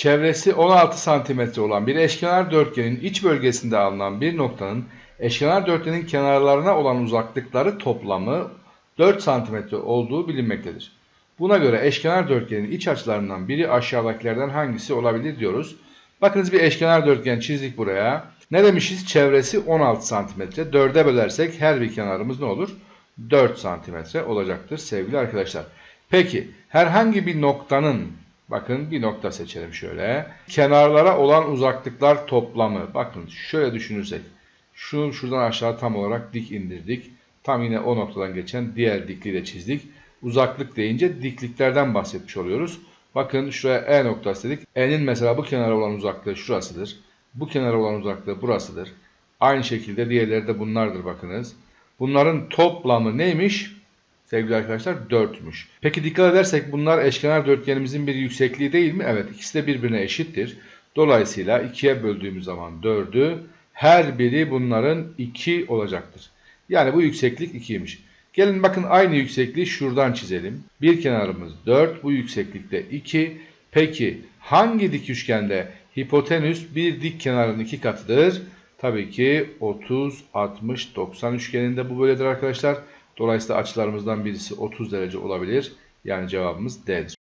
Çevresi 16 santimetre olan bir eşkenar dörtgenin iç bölgesinde alınan bir noktanın eşkenar dörtgenin kenarlarına olan uzaklıkları toplamı 4 santimetre olduğu bilinmektedir. Buna göre eşkenar dörtgenin iç açılarından biri aşağıdakilerden hangisi olabilir diyoruz. Bakınız bir eşkenar dörtgen çizdik buraya. Ne demişiz? Çevresi 16 santimetre. 4'e bölersek her bir kenarımız ne olur? 4 santimetre olacaktır sevgili arkadaşlar. Peki herhangi bir noktanın bakın bir nokta seçelim şöyle. Kenarlara olan uzaklıklar toplamı. Bakın şöyle düşünürsek. Şunu şuradan aşağı tam olarak dik indirdik. Tam yine o noktadan geçen diğer dikliği de çizdik. Uzaklık deyince dikliklerden bahsetmiş oluyoruz. Bakın şuraya E noktası dedik. E'nin mesela bu kenara olan uzaklığı şurasıdır. Bu kenara olan uzaklığı burasıdır. Aynı şekilde diğerleri de bunlardır bakınız. Bunların toplamı neymiş? Sevgili arkadaşlar 4'müş. Peki dikkat edersek bunlar eşkenar dörtgenimizin bir yüksekliği değil mi? Evet ikisi de birbirine eşittir. Dolayısıyla 2'ye böldüğümüz zaman 4'ü her biri bunların 2 olacaktır. Yani bu yükseklik 2'ymiş. Gelin bakın aynı yüksekliği şuradan çizelim. Bir kenarımız 4, bu yükseklikte 2. Peki hangi dik üçgende hipotenüs bir dik kenarın iki katıdır? Tabii ki 30, 60, 90 üçgeninde bu böyledir arkadaşlar. Dolayısıyla açılarımızdan birisi 30 derece olabilir. Yani cevabımız D'dir.